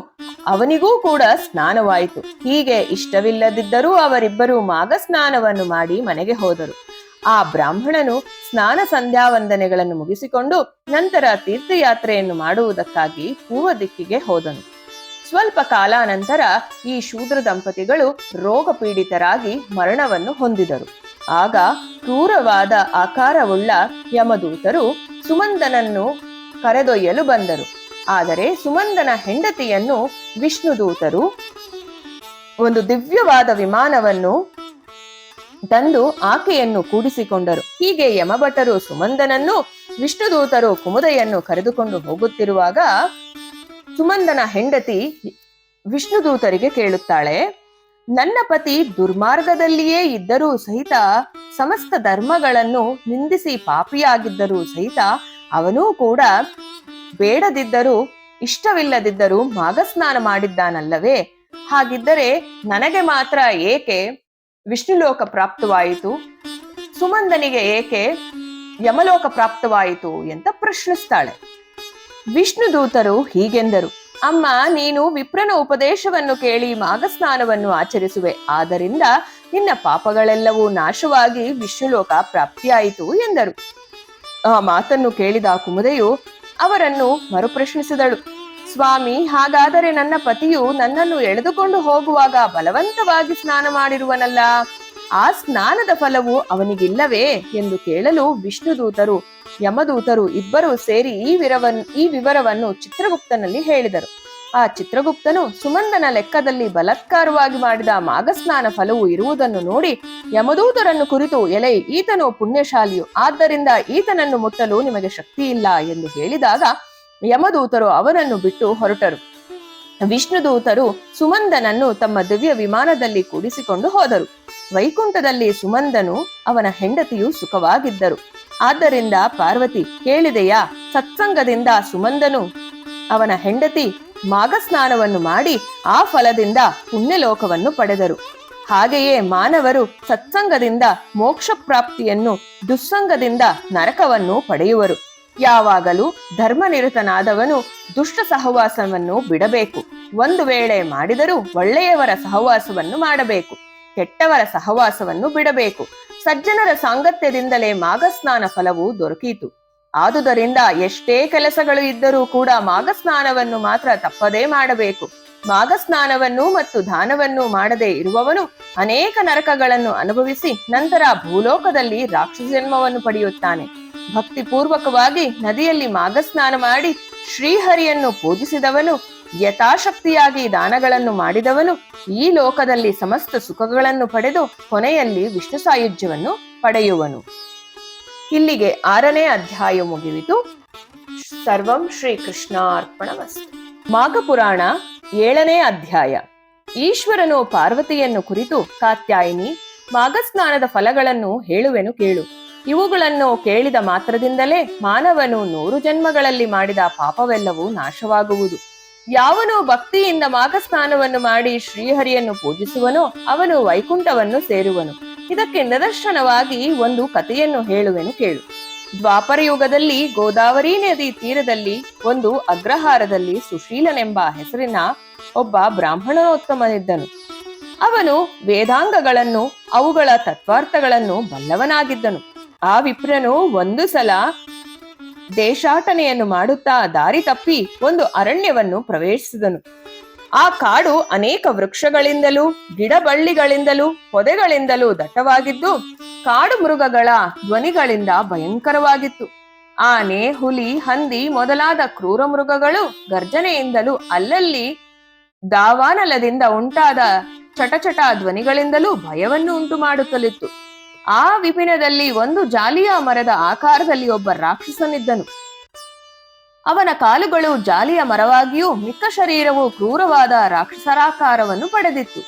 ಅವನಿಗೂ ಕೂಡ ಸ್ನಾನವಾಯಿತು. ಹೀಗೆ ಇಷ್ಟವಿಲ್ಲದಿದ್ದರೂ ಅವರಿಬ್ಬರು ಮಾಗ ಸ್ನಾನವನ್ನು ಮಾಡಿ ಮನೆಗೆ ಹೋದರು. ಆ ಬ್ರಾಹ್ಮಣನು ಸ್ನಾನ ಸಂಧ್ಯಾವಂದನೆಗಳನ್ನು ಮುಗಿಸಿಕೊಂಡು ನಂತರ ತೀರ್ಥಯಾತ್ರೆಯನ್ನು ಮಾಡುವುದಕ್ಕಾಗಿ ಪೂರ್ವ ದಿಕ್ಕಿಗೆ ಹೋದನು. ಸ್ವಲ್ಪ ಕಾಲಾನಂತರ ಈ ಶೂದ್ರ ದಂಪತಿಗಳು ರೋಗ ಪೀಡಿತರಾಗಿ ಮರಣವನ್ನು ಹೊಂದಿದರು. ಆಗ ಕ್ರೂರವಾದ ಆಕಾರವುಳ್ಳ ಯಮದೂತರು ಸುಮಂದನನ್ನು ಕರೆದೊಯ್ಯಲು ಬಂದರು. ಆದರೆ ಸುಮಂದನ ಹೆಂಡತಿಯನ್ನು ವಿಷ್ಣುದೂತರು ಒಂದು ದಿವ್ಯವಾದ ವಿಮಾನವನ್ನು ತಂದು ಆಕೆಯನ್ನು ಕೂಡಿಸಿಕೊಂಡರು. ಹೀಗೆ ಯಮಭಟರು ಸುಮಂದನನ್ನು, ವಿಷ್ಣುದೂತರು ಕುಮುದೆಯನ್ನು ಕರೆದುಕೊಂಡು ಹೋಗುತ್ತಿರುವಾಗ ಸುಮಂದನ ಹೆಂಡತಿ ವಿಷ್ಣುದೂತರಿಗೆ ಕೇಳುತ್ತಾಳೆ, ನನ್ನ ಪತಿ ದುರ್ಮಾರ್ಗದಲ್ಲಿಯೇ ಇದ್ದರೂ ಸಹಿತ ಸಮಸ್ತ ಧರ್ಮಗಳನ್ನು ನಿಂದಿಸಿ ಪಾಪಿಯಾಗಿದ್ದರೂ ಸಹಿತ ಅವನೂ ಕೂಡ ಬೇಡದಿದ್ದರೂ, ಇಷ್ಟವಿಲ್ಲದಿದ್ದರೂ ಮಾಘಸ್ನಾನ ಮಾಡಿದ್ದಾನಲ್ಲವೇ? ಹಾಗಿದ್ದರೆ ನನಗೆ ಮಾತ್ರ ಏಕೆ ವಿಷ್ಣುಲೋಕ ಪ್ರಾಪ್ತವಾಯಿತು? ಸುಮಂದನಿಗೆ ಏಕೆ ಯಮಲೋಕ ಪ್ರಾಪ್ತವಾಯಿತು ಅಂತ ಪ್ರಶ್ನಿಸ್ತಾಳೆ. ವಿಷ್ಣು ದೂತರು ಹೀಗೆಂದರು, ಅಮ್ಮ, ನೀನು ವಿಪ್ರನ ಉಪದೇಶವನ್ನು ಕೇಳಿ ಮಾಘಸ್ನಾನವನ್ನು ಆಚರಿಸುವೆ. ಆದ್ದರಿಂದ ನಿನ್ನ ಪಾಪಗಳೆಲ್ಲವೂ ನಾಶವಾಗಿ ವಿಷ್ಣುಲೋಕ ಪ್ರಾಪ್ತಿಯಾಯಿತು ಎಂದರು. ಆ ಮಾತನ್ನು ಕೇಳಿದ ಕುಮುದೆಯು ಅವರನ್ನು ಮರುಪ್ರಶ್ನಿಸಿದಳು. ಸ್ವಾಮಿ, ಹಾಗಾದರೆ ನನ್ನ ಪತಿಯು ನನ್ನನ್ನು ಎಳೆದುಕೊಂಡು ಹೋಗುವಾಗ ಬಲವಂತವಾಗಿ ಸ್ನಾನ ಮಾಡಿರುವನಲ್ಲ? ಆ ಸ್ನಾನದ ಫಲವು ಅವನಿಗಿಲ್ಲವೇ? ಎಂದು ಕೇಳಲು ವಿಷ್ಣುದೂತರು, ಯಮದೂತರು ಇಬ್ಬರೂ ಸೇರಿ ಈ ವಿರವನ್, ಈ ವಿವರವನ್ನು ಚಿತ್ರಗುಪ್ತನಲ್ಲಿ ಹೇಳಿದರು. ಆ ಚಿತ್ರಗುಪ್ತನು ಸುಮಂದನ ಲೆಕ್ಕದಲ್ಲಿ ಬಲತ್ಕಾರವಾಗಿ ಮಾಡಿದ ಮಾಗಸ್ನಾನ ಫಲವು ಇರುವುದನ್ನು ನೋಡಿ ಯಮದೂತರನ್ನು ಕುರಿತು, ಎಲೆ, ಈತನು ಪುಣ್ಯಶಾಲಿಯು. ಆದ್ದರಿಂದ ಈತನನ್ನು ಮುಟ್ಟಲು ನಿಮಗೆ ಶಕ್ತಿ ಇಲ್ಲ ಎಂದು ಹೇಳಿದಾಗ ಯಮದೂತರು ಅವನನ್ನು ಬಿಟ್ಟು ಹೊರಟರು. ವಿಷ್ಣುದೂತರು ಸುಮಂದನನ್ನು ತಮ್ಮ ದಿವ್ಯ ವಿಮಾನದಲ್ಲಿ ಕೂಡಿಸಿಕೊಂಡು ಹೋದರು. ವೈಕುಂಠದಲ್ಲಿ ಸುಮಂದನು ಅವನ ಹೆಂಡತಿಯು ಸುಖವಾಗಿದ್ದರು. ಆದ್ದರಿಂದ ಪಾರ್ವತಿ, ಕೇಳಿದೆಯಾ? ಸತ್ಸಂಗದಿಂದ ಸುಮಂದನು ಅವನ ಹೆಂಡತಿ ಮಾಘಸ್ನಾನವನ್ನು ಮಾಡಿ ಆ ಫಲದಿಂದ ಪುಣ್ಯಲೋಕವನ್ನು ಪಡೆದರು. ಹಾಗೆಯೇ ಮಾನವರು ಸತ್ಸಂಗದಿಂದ ಮೋಕ್ಷ ಪ್ರಾಪ್ತಿಯನ್ನು ದುಸ್ಸಂಗದಿಂದ ನರಕವನ್ನು ಪಡೆಯುವರು. ಯಾವಾಗಲೂ ಧರ್ಮನಿರತನಾದವನು ದುಷ್ಟ ಸಹವಾಸವನ್ನು ಬಿಡಬೇಕು. ಒಂದು ವೇಳೆ ಮಾಡಿದರೂ ಒಳ್ಳೆಯವರ ಸಹವಾಸವನ್ನು ಮಾಡಬೇಕು. ಕೆಟ್ಟವರ ಸಹವಾಸವನ್ನು ಬಿಡಬೇಕು. ಸಜ್ಜನರ ಸಾಂಗತ್ಯದಿಂದಲೇ ಮಾಘಸ್ನಾನ ಫಲವು ದೊರಕೀತು. ಆದುದರಿಂದ ಎಷ್ಟೇ ಕೆಲಸಗಳು ಇದ್ದರೂ ಕೂಡ ಮಾಘಸ್ನಾನವನ್ನು ಮಾತ್ರ ತಪ್ಪದೇ ಮಾಡಬೇಕು. ಮಾಘಸ್ನಾನವನ್ನು ಮತ್ತು ದಾನವನ್ನು ಮಾಡದೆ ಇರುವವನು ಅನೇಕ ನರಕಗಳನ್ನು ಅನುಭವಿಸಿ ನಂತರ ಭೂಲೋಕದಲ್ಲಿ ರಾಕ್ಷಸ ಜನ್ಮವನ್ನು ಪಡೆಯುತ್ತಾನೆ. ಭಕ್ತಿಪೂರ್ವಕವಾಗಿ ನದಿಯಲ್ಲಿ ಮಾಘಸ್ನಾನ ಮಾಡಿ ಶ್ರೀಹರಿಯನ್ನು ಪೂಜಿಸಿದವನು, ಯಥಾಶಕ್ತಿಯಾಗಿ ದಾನಗಳನ್ನು ಮಾಡಿದವನು ಈ ಲೋಕದಲ್ಲಿ ಸಮಸ್ತ ಸುಖಗಳನ್ನು ಪಡೆದು ಕೊನೆಯಲ್ಲಿ ವಿಷ್ಣು ಸಾಯುಜ್ಯವನ್ನು ಪಡೆಯುವನು. ಇಲ್ಲಿಗೆ ಆರನೇ ಅಧ್ಯಾಯ ಮುಗಿಯಿತು ಸರ್ವಂ ಶ್ರೀ ಕೃಷ್ಣಾರ್ಪಣಮಸ್ತು ಮಾಘಪುರಾಣ ಏಳನೇ ಅಧ್ಯಾಯ. ಈಶ್ವರನು ಪಾರ್ವತಿಯನ್ನು ಕುರಿತು, ಕಾತ್ಯಾಯಿನಿ, ಮಾಘಸ್ನಾನದ ಫಲಗಳನ್ನು ಹೇಳುವೆನು ಕೇಳು. ಇವುಗಳನ್ನು ಕೇಳಿದ ಮಾತ್ರದಿಂದಲೇ ಮಾನವನು ನೂರು ಜನ್ಮಗಳಲ್ಲಿ ಮಾಡಿದ ಪಾಪವೆಲ್ಲವೂ ನಾಶವಾಗುವುದು. ಯಾವನು ಭಕ್ತಿಯಿಂದ ಮಾಘಸ್ನಾನವನ್ನು ಮಾಡಿ ಶ್ರೀಹರಿಯನ್ನು ಪೂಜಿಸುವನೋ ಅವನು ವೈಕುಂಠವನ್ನು ಸೇರುವನು. ಇದಕ್ಕೆ ನಿದರ್ಶನವಾಗಿ ಒಂದು ಕಥೆಯನ್ನು ಹೇಳುವೆನು ಕೇಳು. ದ್ವಾಪರ ಯುಗದಲ್ಲಿ ಗೋದಾವರಿ ನದಿ ತೀರದಲ್ಲಿ ಒಂದು ಅಗ್ರಹಾರದಲ್ಲಿ ಸುಶೀಲನೆಂಬ ಹೆಸರಿನ ಒಬ್ಬ ಬ್ರಾಹ್ಮಣನೋತ್ತಮನಿದ್ದನು. ಅವನು ವೇದಾಂಗಗಳನ್ನು, ಅವುಗಳ ತತ್ವಾರ್ಥಗಳನ್ನು ಬಲ್ಲವನಾಗಿದ್ದನು. ಆ ವಿಪ್ರನು ಒಂದು ಸಲ ದೇಶಾಟನೆಯನ್ನು ಮಾಡುತ್ತಾ ದಾರಿ ತಪ್ಪಿ ಒಂದು ಅರಣ್ಯವನ್ನು ಪ್ರವೇಶಿಸಿದನು. ಆ ಕಾಡು ಅನೇಕ ವೃಕ್ಷಗಳಿಂದಲೂ, ಗಿಡಬಳ್ಳಿಗಳಿಂದಲೂ, ಪೊದೆಗಳಿಂದಲೂ ದಟ್ಟವಾಗಿದ್ದು, ಕಾಡು ಮೃಗಗಳ ಧ್ವನಿಗಳಿಂದ ಭಯಂಕರವಾಗಿತ್ತು. ಆನೆ, ಹುಲಿ, ಹಂದಿ ಮೊದಲಾದ ಕ್ರೂರ ಮೃಗಗಳು ಗರ್ಜನೆಯಿಂದಲೂ, ಅಲ್ಲಲ್ಲಿ ದಾವಾನಲದಿಂದ ಉಂಟಾದ ಚಟಚಟ ಧ್ವನಿಗಳಿಂದಲೂ ಭಯವನ್ನು ಉಂಟು ಮಾಡುತ್ತಲಿತ್ತು ಆ ವಿಪಿನದಲ್ಲಿ ಒಂದು ಜಾಲಿಯ ಮರದ ಆಕಾರದಲ್ಲಿ ಒಬ್ಬ ರಾಕ್ಷಸನಿದ್ದನು. ಅವನ ಕಾಲುಗಳು ಜಾಲಿಯ ಮರವಾಗಿಯೂ ಮಿಕ್ಕ ಶರೀರವು ಕ್ರೂರವಾದ ರಾಕ್ಷಸರಾಕಾರವನ್ನು ಪಡೆದಿತ್ತು.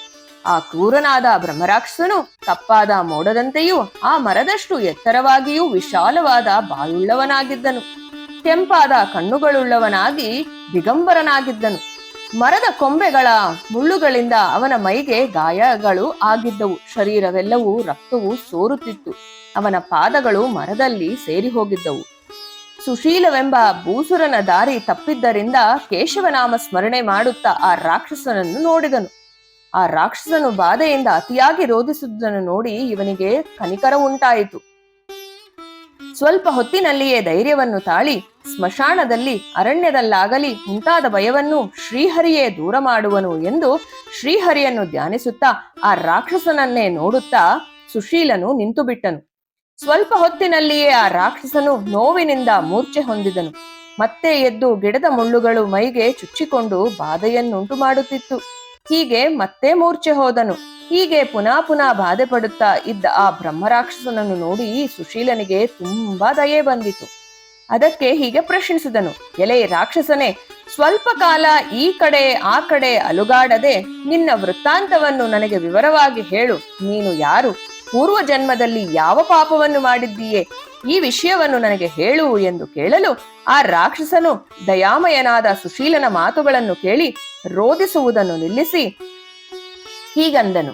ಆ ಕ್ರೂರನಾದ ಬ್ರಹ್ಮರಾಕ್ಷಸನು ಕಪ್ಪಾದ ಮೋಡದಂತೆಯೂ ಆ ಮರದಷ್ಟು ಎತ್ತರವಾಗಿಯೂ ವಿಶಾಲವಾದ ಬಾಯುಳ್ಳವನಾಗಿದ್ದನು ಕೆಂಪಾದ ಕಣ್ಣುಗಳುಳ್ಳವನಾಗಿ ದಿಗಂಬರನಾಗಿದ್ದನು. ಮರದ ಕೊಂಬೆಗಳ ಮುಳ್ಳುಗಳಿಂದ ಅವನ ಮೈಗೆ ಗಾಯಗಳು ಆಗಿದ್ದವು. ಶರೀರವೆಲ್ಲವೂ ರಕ್ತವು ಸೋರುತ್ತಿತ್ತು. ಅವನ ಪಾದಗಳು ಮರದಲ್ಲಿ ಸೇರಿ ಹೋಗಿದ್ದವು ಸುಶೀಲವೆಂಬ ಭೂಸುರನ ದಾರಿ ತಪ್ಪಿದ್ದರಿಂದ ಕೇಶವನಾಮ ಸ್ಮರಣೆ ಮಾಡುತ್ತಾ ಆ ರಾಕ್ಷಸನನ್ನು ನೋಡಿದನು. ಆ ರಾಕ್ಷಸನು ಬಾಧೆಯಿಂದ ಅತಿಯಾಗಿ ರೋಧಿಸುವುದನ್ನು ನೋಡಿ ಇವನಿಗೆ ಕನಿಕರ ಉಂಟಾಯಿತು. ಸ್ವಲ್ಪ ಹೊತ್ತಿನಲ್ಲಿಯೇ ಧೈರ್ಯವನ್ನು ತಾಳಿ ಸ್ಮಶಾನದಲ್ಲಿ ಅರಣ್ಯದಲ್ಲಾಗಲಿ ಉಂಟಾದ ಭಯವನ್ನು ಶ್ರೀಹರಿಯೇ ದೂರ ಮಾಡುವನು ಎಂದು ಶ್ರೀಹರಿಯನ್ನು ಧ್ಯಾನಿಸುತ್ತಾ ಆ ರಾಕ್ಷಸನನ್ನೇ ನೋಡುತ್ತಾ ಸುಶೀಲನು ನಿಂತು ಬಿಟ್ಟನು ಸ್ವಲ್ಪ ಹೊತ್ತಿನಲ್ಲಿಯೇ ಆ ರಾಕ್ಷಸನು ನೋವಿನಿಂದ ಮೂರ್ಛೆ ಹೊಂದಿದನು. ಮತ್ತೆ ಎದ್ದು ಗಿಡದ ಮುಳ್ಳುಗಳು ಮೈಗೆ ಚುಚ್ಚಿಕೊಂಡು ಬಾಧೆಯನ್ನುಂಟು ಮಾಡುತ್ತಿತ್ತು. ಹೀಗೆ ಮತ್ತೆ ಮೂರ್ಛೆ ಹೋದನು. ಹೀಗೆ ಪುನಃ ಪುನಃ ಬಾಧೆ ಪಡುತ್ತಾ ಇದ್ದ ಆ ಬ್ರಹ್ಮರಾಕ್ಷಸನನ್ನು ನೋಡಿ ಸುಶೀಲನಿಗೆ ತುಂಬಾ ದಯೆ ಬಂದಿತು. ಅದಕ್ಕೆ ಹೀಗೆ ಪ್ರಶ್ನಿಸಿದನು. ಎಲೆ ರಾಕ್ಷಸನೇ, ಸ್ವಲ್ಪ ಕಾಲ ಈ ಕಡೆ ಆ ಕಡೆ ಅಲುಗಾಡದೆ ನಿನ್ನ ವೃತ್ತಾಂತವನ್ನು ನನಗೆ ವಿವರವಾಗಿ ಹೇಳು. ನೀನು ಯಾರು? ಪೂರ್ವ ಜನ್ಮದಲ್ಲಿ ಯಾವ ಪಾಪವನ್ನು ಮಾಡಿದ್ದೀಯೆ? ಈ ವಿಷಯವನ್ನು ನನಗೆ ಹೇಳು ಎಂದು ಕೇಳಲು ಆ ರಾಕ್ಷಸನು ದಯಾಮಯನಾದ ಸುಶೀಲನ ಮಾತುಗಳನ್ನು ಕೇಳಿ ರೋಧಿಸುವುದನ್ನು ನಿಲ್ಲಿಸಿ ಹೀಗಂದನು.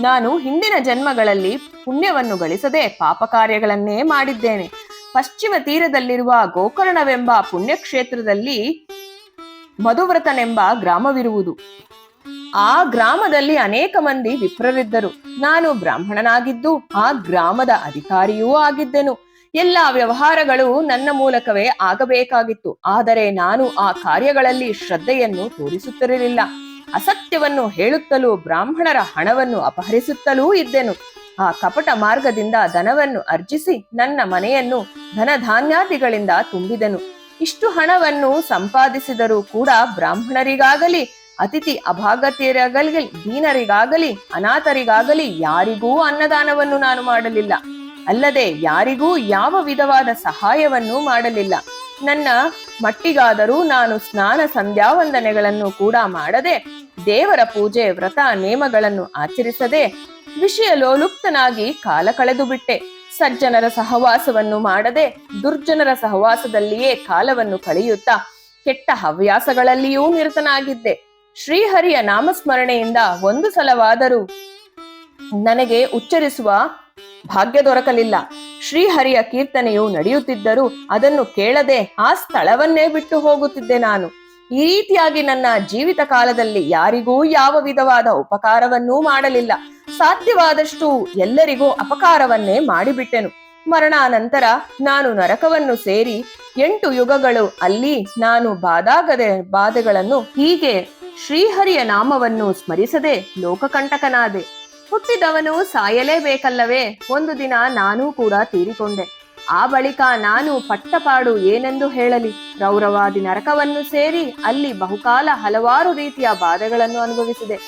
ನಾನು ಹಿಂದಿನ ಜನ್ಮಗಳಲ್ಲಿ ಪುಣ್ಯವನ್ನು ಗಳಿಸದೆ ಪಾಪ ಕಾರ್ಯಗಳನ್ನೇ ಮಾಡಿದ್ದೇನೆ. ಪಶ್ಚಿಮ ತೀರದಲ್ಲಿರುವ ಗೋಕರ್ಣವೆಂಬ ಪುಣ್ಯಕ್ಷೇತ್ರದಲ್ಲಿ ಮಧುವ್ರತನೆಂಬ ಗ್ರಾಮವಿರುವುದು. ಆ ಗ್ರಾಮದಲ್ಲಿ ಅನೇಕ ಮಂದಿ ವಿಪ್ರರಿದ್ದರು. ನಾನು ಬ್ರಾಹ್ಮಣನಾಗಿದ್ದು, ಆ ಗ್ರಾಮದ ಅಧಿಕಾರಿಯೂ ಆಗಿದ್ದೆನು. ಎಲ್ಲ ವ್ಯವಹಾರಗಳು ನನ್ನ ಮೂಲಕವೇ ಆಗಬೇಕಾಗಿತ್ತು. ಆದರೆ ನಾನು ಆ ಕಾರ್ಯಗಳಲ್ಲಿ ಶ್ರದ್ಧೆಯನ್ನು ತೋರಿಸುತ್ತಿರಲಿಲ್ಲ. ಅಸತ್ಯವನ್ನು ಹೇಳುತ್ತಲೂ ಬ್ರಾಹ್ಮಣರ ಹಣವನ್ನು ಅಪಹರಿಸುತ್ತಲೂ ಇದ್ದೆನು. ಆ ಕಪಟ ಮಾರ್ಗದಿಂದ ಧನವನ್ನು ಅರ್ಜಿಸಿ ನನ್ನ ಮನೆಯನ್ನು ಧನಧಾನ್ಯಾದಿಗಳಿಂದ ತುಂಬಿದೆನು. ಇಷ್ಟು ಹಣವನ್ನು ಸಂಪಾದಿಸಿದರೂ ಕೂಡ ಬ್ರಾಹ್ಮಣರಿಗಾಗಲಿ ಅತಿಥಿ ಅಭಾಗತಿಯರಾಗಲಿ, ದೀನರಿಗಾಗಲಿ, ಅನಾಥರಿಗಾಗಲಿ ಯಾರಿಗೂ ಅನ್ನದಾನವನ್ನು ನಾನು ಮಾಡಲಿಲ್ಲ. ಅಲ್ಲದೆ ಯಾರಿಗೂ ಯಾವ ವಿಧವಾದ ಸಹಾಯವನ್ನು ಮಾಡಲಿಲ್ಲ. ನನ್ನ ಮಟ್ಟಿಗಾದರೂ ನಾನು ಸ್ನಾನ ಸಂಧ್ಯಾವಂದನೆಗಳನ್ನು ಕೂಡ ಮಾಡದೆ, ದೇವರ ಪೂಜೆ, ವ್ರತ, ನೇಮಗಳನ್ನು ಆಚರಿಸದೆ, ವಿಷಯ ಲೋಲುಪ್ತನಾಗಿ ಕಾಲ ಕಳೆದು ಬಿಟ್ಟೆ. ಸಜ್ಜನರ ಸಹವಾಸವನ್ನು ಮಾಡದೆ, ದುರ್ಜನರ ಸಹವಾಸದಲ್ಲಿಯೇ ಕಾಲವನ್ನು ಕಳೆಯುತ್ತಾ, ಕೆಟ್ಟ ಹವ್ಯಾಸಗಳಲ್ಲಿಯೂ ನಿರತನಾಗಿದ್ದೆ. ಶ್ರೀಹರಿಯ ನಾಮಸ್ಮರಣೆಯಿಂದ ಒಂದು ಸಲವಾದರೂ ನನಗೆ ಉಚ್ಚರಿಸುವ ಭಾಗ್ಯ ದೊರಕಲಿಲ್ಲ. ಶ್ರೀಹರಿಯ ಕೀರ್ತನೆಯು ನಡೆಯುತ್ತಿದ್ದರೂ ಅದನ್ನು ಕೇಳದೆ ಆ ಸ್ಥಳವನ್ನೇ ಬಿಟ್ಟು ಹೋಗುತ್ತಿದ್ದೆ ನಾನು. ಈ ರೀತಿಯಾಗಿ ನನ್ನ ಜೀವಿತ ಕಾಲದಲ್ಲಿ ಯಾರಿಗೂ ಯಾವ ವಿಧವಾದ ಉಪಕಾರವನ್ನೂ ಮಾಡಲಿಲ್ಲ. ಸಾಧ್ಯವಾದಷ್ಟು ಎಲ್ಲರಿಗೂ ಅಪಕಾರವನ್ನೇ ಮಾಡಿಬಿಟ್ಟೆನು. ಮರಣಾನಂತರ ನಾನು ನರಕವನ್ನು ಸೇರಿ ಎಂಟು ಯುಗಗಳು ಅಲ್ಲಿ ನಾನು ಬಾದಾಗದೆ, ಬಾಧೆಗಳನ್ನು ಹೀಗೆ ಶ್ರೀಹರಿಯ ನಾಮವನ್ನು ಸ್ಮರಿಸದೆ ಲೋಕಕಂಟಕನಾದೆ. ಹುಟ್ಟಿದವನು ಸಾಯಲೇಬೇಕಲ್ಲವೇ? ಒಂದು ದಿನ ನಾನೂ ಕೂಡ ತೀರಿಕೊಂಡೆ. ಆ ಬಳಿಕ ನಾನು ಪಟ್ಟಪಾಡು ಏನೆಂದು ಹೇಳಲಿ? ರೌರವಾದಿ ನರಕವನ್ನು ಸೇರಿ ಅಲ್ಲಿ ಬಹುಕಾಲ ಹಲವಾರು ರೀತಿಯ ಬಾಧೆಗಳನ್ನು ಅನುಭವಿಸಿದೆ.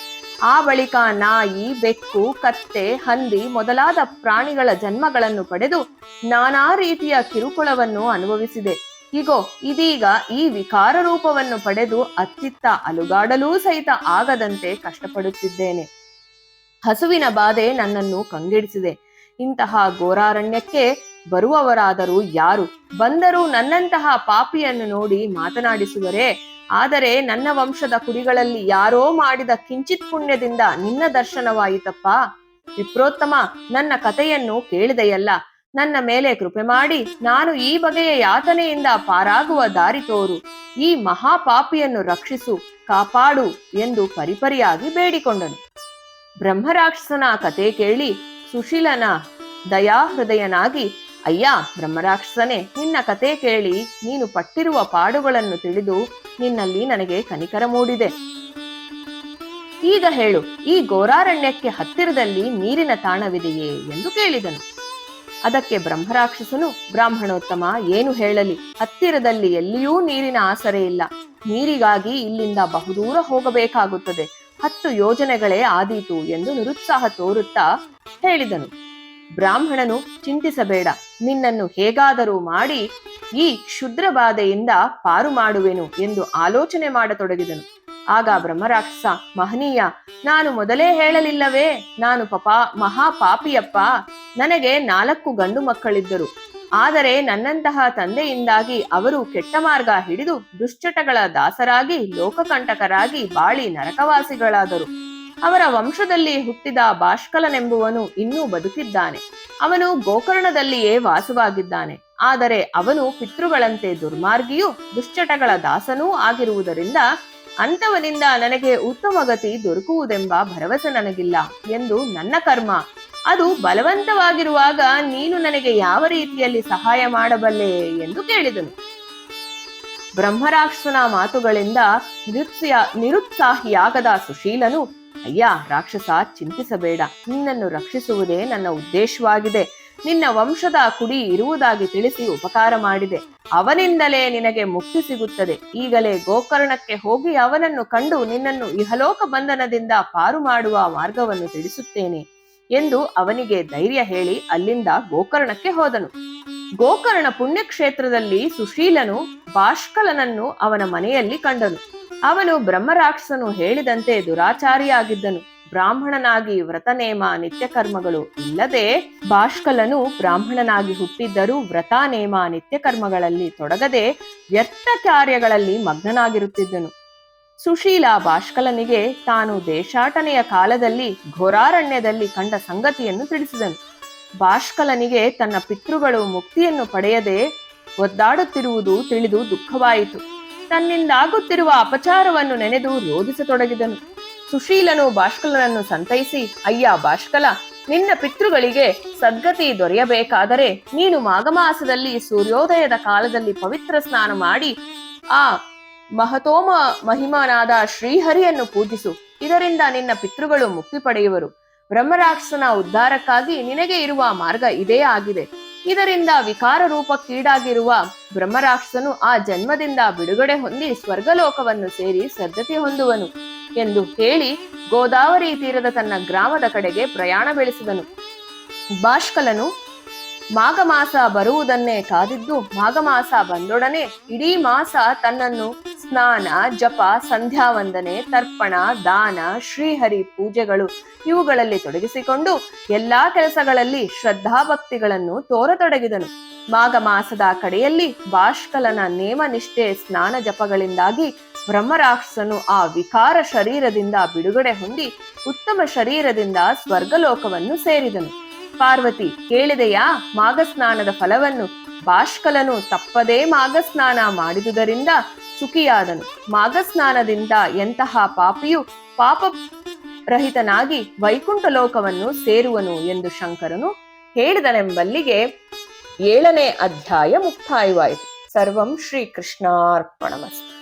ಆ ಬಳಿಕ ನಾಯಿ, ಬೆಕ್ಕು, ಕತ್ತೆ, ಹಂದಿ ಮೊದಲಾದ ಪ್ರಾಣಿಗಳ ಜನ್ಮಗಳನ್ನು ಪಡೆದು ನಾನಾ ರೀತಿಯ ಕಿರುಕುಳವನ್ನು ಅನುಭವಿಸಿದೆ. ಇಗೋ, ಇದೀಗ ಈ ವಿಕಾರ ರೂಪವನ್ನು ಪಡೆದು ಅತ್ತಿತ್ತ ಅಲುಗಾಡಲೂ ಸಹಿತ ಆಗದಂತೆ ಕಷ್ಟಪಡುತ್ತಿದ್ದೇನೆ. ಹಸುವಿನ ಬಾಧೆ ನನ್ನನ್ನು ಕಂಗೆಡಿಸಿದೆ. ಇಂತಹ ಘೋರಾರಣ್ಯಕ್ಕೆ ಬರುವವರಾದರೂ ಯಾರು? ಬಂದರೂ ನನ್ನಂತಹ ಪಾಪಿಯನ್ನು ನೋಡಿ ಮಾತನಾಡಿಸುವರೇ? ಆದರೆ ನನ್ನ ವಂಶದ ಕುರಿಗಳಲ್ಲಿ ಯಾರೋ ಮಾಡಿದ ಕಿಂಚಿತ್ ಪುಣ್ಯದಿಂದ ನಿನ್ನ ದರ್ಶನವಾಯಿತಪ್ಪ? ವಿಪ್ರೋತ್ತಮ, ನನ್ನ ಕಥೆಯನ್ನು ಕೇಳಿದೆಯಲ್ಲ. ನನ್ನ ಮೇಲೆ ಕೃಪೆ ಮಾಡಿ. ನಾನು ಈ ಬಗೆಯ ಯಾತನೆಯಿಂದ ಪಾರಾಗುವ ದಾರಿ ತೋರು. ಈ ಮಹಾಪಾಪಿಯನ್ನು ರಕ್ಷಿಸು, ಕಾಪಾಡು ಎಂದು ಪರಿಪರಿಯಾಗಿ ಬೇಡಿಕೊಂಡನು. ಬ್ರಹ್ಮರಾಕ್ಷಸನ ಕತೆ ಕೇಳಿ ಸುಶೀಲನ ದಯಾಹೃದಯನಾಗಿ, ಅಯ್ಯ, ಬ್ರಹ್ಮರಾಕ್ಷಸನೇ, ನಿನ್ನ ಕತೆ ಕೇಳಿ ನೀನು ಪಟ್ಟಿರುವ ಪಾಡುಗಳನ್ನು ತಿಳಿದು ನಿನ್ನಲ್ಲಿ ನನಗೆ ಕನಿಕರ ಮೂಡಿದೆ. ಈಗ ಹೇಳು, ಈ ಗೋರಾರಣ್ಯಕ್ಕೆ ಹತ್ತಿರದಲ್ಲಿ ನೀರಿನ ತಾಣವಿದೆಯೇ? ಎಂದು ಕೇಳಿದನು. ಅದಕ್ಕೆ ಬ್ರಹ್ಮರಾಕ್ಷಸನು, ಬ್ರಾಹ್ಮಣೋತ್ತಮ, ಏನು ಹೇಳಲಿ. ಹತ್ತಿರದಲ್ಲಿ ಎಲ್ಲಿಯೂ ನೀರಿನ ಆಸರೆ ಇಲ್ಲ. ನೀರಿಗಾಗಿ ಇಲ್ಲಿಂದ ಬಹುದೂರ ಹೋಗಬೇಕಾಗುತ್ತದೆ. ಹತ್ತು ಯೋಜನೆಗಳೇ ಆದೀತು ಎಂದು ನಿರುತ್ಸಾಹ ತೋರುತ್ತಾ ಹೇಳಿದನು. ಬ್ರಾಹ್ಮಣನು, ಚಿಂತಿಸಬೇಡ. ನಿನ್ನನ್ನು ಹೇಗಾದರೂ ಮಾಡಿ ಈ ಕ್ಷುದ್ರ ಬಾಧೆಯಿಂದ ಪಾರು ಮಾಡುವೆನು ಎಂದು ಆಲೋಚನೆ ಮಾಡತೊಡಗಿದನು. ಆಗ ಬ್ರಹ್ಮರಾಕ್ಷಸ, ಮಹನೀಯ, ನಾನು ಮೊದಲೇ ಹೇಳಲಿಲ್ಲವೇ? ನಾನು ಪಾಪ, ಮಹಾಪಾಪಿಯಪ್ಪ. ನನಗೆ ನಾಲ್ಕು ಗಂಡು ಮಕ್ಕಳಿದ್ದರು. ಆದರೆ ನನ್ನಂತಹ ತಂದೆಯಿಂದಾಗಿ ಅವರು ಕೆಟ್ಟ ಮಾರ್ಗ ಹಿಡಿದು ದುಶ್ಚಟಗಳ ದಾಸರಾಗಿ, ಲೋಕಕಂಟಕರಾಗಿ, ಬಾಳಿ ನರಕವಾಸಿಗಳಾದರು. ಅವರ ವಂಶದಲ್ಲಿ ಹುಟ್ಟಿದ ಬಾಷ್ಕಲನೆಂಬುವನು ಇನ್ನೂ ಬದುಕಿದ್ದಾನೆ. ಅವನು ಗೋಕರ್ಣದಲ್ಲಿಯೇ ವಾಸವಾಗಿದ್ದಾನೆ. ಆದರೆ ಅವನು ಪಿತೃಗಳಂತೆ ದುರ್ಮಾರ್ಗಿಯೂ, ದುಶ್ಚಟಗಳ ದಾಸನೂ ಆಗಿರುವುದರಿಂದ ಅಂಥವನಿಂದ ನನಗೆ ಉತ್ತಮ ಗತಿ ದೊರಕುವುದೆಂಬ ಭರವಸೆ ನನಗಿಲ್ಲ ಎಂದು ನನ್ನ ಕರ್ಮ ಅದು ಬಲವಂತವಾಗಿರುವಾಗ ನೀನು ನನಗೆ ಯಾವ ರೀತಿಯಲ್ಲಿ ಸಹಾಯ ಮಾಡಬಲ್ಲೆ ಎಂದು ಕೇಳಿದನು. ಬ್ರಹ್ಮರಾಕ್ಷಸನ ಮಾತುಗಳಿಂದ ನಿರುತ್ಸಿಯ ನಿರುತ್ಸಾಹಿಯಾಗದ ಸುಶೀಲನು, ಅಯ್ಯ, ರಾಕ್ಷಸ, ಚಿಂತಿಸಬೇಡ. ನಿನ್ನನ್ನು ರಕ್ಷಿಸುವುದೇ ನನ್ನ ಉದ್ದೇಶವಾಗಿದೆ. ನಿನ್ನ ವಂಶದ ಕುಡಿ ಇರುವುದಾಗಿ ತಿಳಿಸಿ ಉಪಕಾರ ಮಾಡಿದೆ. ಅವನಿಂದಲೇ ನಿನಗೆ ಮುಕ್ತಿ ಸಿಗುತ್ತದೆ. ಈಗಲೇ ಗೋಕರ್ಣಕ್ಕೆ ಹೋಗಿ ಅವನನ್ನು ಕಂಡು ನಿನ್ನನ್ನು ಇಹಲೋಕ ಬಂಧನದಿಂದ ಪಾರು ಮಾಡುವ ಮಾರ್ಗವನ್ನು ತಿಳಿಸುತ್ತೇನೆ. ಎಂದು ಅವನಿಗೆ ಧೈರ್ಯ ಹೇಳಿ ಅಲ್ಲಿಂದ ಗೋಕರ್ಣಕ್ಕೆ ಹೋದನು. ಗೋಕರ್ಣ ಪುಣ್ಯಕ್ಷೇತ್ರದಲ್ಲಿ ಸುಶೀಲನು ಬಾಷ್ಕಲನನ್ನು ಅವನ ಮನೆಯಲ್ಲಿ ಕಂಡನು. ಅವನು ಬ್ರಹ್ಮರಾಕ್ಷಸನು ಹೇಳಿದಂತೆ ದುರಾಚಾರಿಯಾಗಿದ್ದನು. ಬ್ರಾಹ್ಮಣನಾಗಿ ವ್ರತನೇಮ ನಿತ್ಯ ಕರ್ಮಗಳು ಇಲ್ಲದೆ ಬಾಷ್ಕಲನು ಬ್ರಾಹ್ಮಣನಾಗಿ ಹುಟ್ಟಿದ್ದರೂ ವ್ರತ ನೇಮ ನಿತ್ಯ ಕರ್ಮಗಳಲ್ಲಿ ತೊಡಗದೆ ವ್ಯರ್ಥ ಕಾರ್ಯಗಳಲ್ಲಿ ಮಗ್ನನಾಗಿರುತ್ತಿದ್ದನು. ಸುಶೀಲ ಬಾಷ್ಕಲನಿಗೆ ತಾನು ದೇಶಾಟನೆಯ ಕಾಲದಲ್ಲಿ ಘೋರಾರಣ್ಯದಲ್ಲಿ ಕಂಡ ಸಂಗತಿಯನ್ನು ತಿಳಿಸಿದನು. ಬಾಷ್ಕಲನಿಗೆ ತನ್ನ ಪಿತೃಗಳು ಮುಕ್ತಿಯನ್ನು ಪಡೆಯದೆ ಒದ್ದಾಡುತ್ತಿರುವುದು ತಿಳಿದು ದುಃಖವಾಯಿತು. ತನ್ನಿಂದಾಗುತ್ತಿರುವ ಅಪಚಾರವನ್ನು ನೆನೆದು ರೋಧಿಸತೊಡಗಿದನು. ಸುಶೀಲನು ಬಾಷ್ಕಲನನ್ನು ಸಂತೈಸಿ, ಅಯ್ಯ ಬಾಷ್ಕಲ ನಿನ್ನ ಪಿತೃಗಳಿಗೆ ಸದ್ಗತಿ ದೊರೆಯಬೇಕಾದರೆ ನೀನು ಮಾಘಮಾಸದಲ್ಲಿ ಸೂರ್ಯೋದಯದ ಕಾಲದಲ್ಲಿ ಪವಿತ್ರ ಸ್ನಾನ ಮಾಡಿ, ಆ ಮಹತೋಮ ಮಹಿಮಾನಾದ ಶ್ರೀಹರಿಯನ್ನು ಪೂಜಿಸು. ಇದರಿಂದ ನಿನ್ನ ಪಿತೃಗಳು ಮುಕ್ತಿ ಪಡೆಯುವರು. ಬ್ರಹ್ಮರಾಕ್ಷಸನ ಉದ್ಧಾರಕ್ಕಾಗಿ ನಿನಗೆ ಇರುವ ಮಾರ್ಗ ಇದೇ ಆಗಿದೆ. ಇದರಿಂದ ವಿಕಾರ ರೂಪಕ್ಕೀಡಾಗಿರುವ ಬ್ರಹ್ಮರಾಕ್ಷಸನು ಆ ಜನ್ಮದಿಂದ ಬಿಡುಗಡೆ ಹೊಂದಿ ಸ್ವರ್ಗಲೋಕವನ್ನು ಸೇರಿ ಸದ್ಧತೆ ಹೊಂದುವನು ಎಂದು ಹೇಳಿ ಗೋದಾವರಿ ತೀರದ ತನ್ನ ಗ್ರಾಮದ ಕಡೆಗೆ ಪ್ರಯಾಣ ಬೆಳೆಸಿದನು. ಬಾಷ್ಕಲನು ಮಾಘ ಮಾಸ ಬರುವುದನ್ನೇ ಕಾದಿದ್ದು ಮಾಘ ಮಾಸ ಬಂದೊಡನೆ ಇಡೀ ಮಾಸ ತನ್ನನ್ನು ಸ್ನಾನ, ಜಪ ಸಂಧ್ಯಾ ವಂದನೆ ತರ್ಪಣ, ದಾನ, ಶ್ರೀಹರಿ ಪೂಜೆಗಳು ಇವುಗಳಲ್ಲಿ ತೊಡಗಿಸಿಕೊಂಡು ಎಲ್ಲಾ ಕೆಲಸಗಳಲ್ಲಿ ಶ್ರದ್ಧಾಭಕ್ತಿಗಳನ್ನು ತೋರತೊಡಗಿದನು. ಮಾಘ ಮಾಸದ ಕಡೆಯಲ್ಲಿ ಬಾಷ್ಕಲನ ನೇಮ ನಿಷ್ಠೆ ಸ್ನಾನ ಜಪಗಳಿಂದಾಗಿ ಬ್ರಹ್ಮರಾಕ್ಷಸನು ಆ ವಿಕಾರ ಶರೀರದಿಂದ ಬಿಡುಗಡೆ ಹೊಂದಿ ಉತ್ತಮ ಶರೀರದಿಂದ ಸ್ವರ್ಗಲೋಕವನ್ನು ಸೇರಿದನು. ಪಾರ್ವತಿ, ಕೇಳಿದೆಯಾ? ಮಾಘಸ್ನಾನದ ಫಲವನ್ನು? ಬಾಷ್ಕಲನು ತಪ್ಪದೇ ಮಾಘಸ್ನಾನ ಮಾಡಿದುದರಿಂದ ಸುಖಿಯಾದನು. ಮಾಘಸ್ನಾನದಿಂದ ಎಂತಹ ಪಾಪಿಯು ಪಾಪ ರಹಿತನಾಗಿ ವೈಕುಂಠ ಲೋಕವನ್ನು ಸೇರುವನು ಎಂದು ಶಂಕರನು ಹೇಳಿದನೆಂಬಲ್ಲಿಗೆ ಏಳನೇ ಅಧ್ಯಾಯ ಮುಕ್ತಾಯವಾಯಿತು. ಸರ್ವಂ ಶ್ರೀ ಕೃಷ್ಣಾರ್ಪಣಮಸ್ತು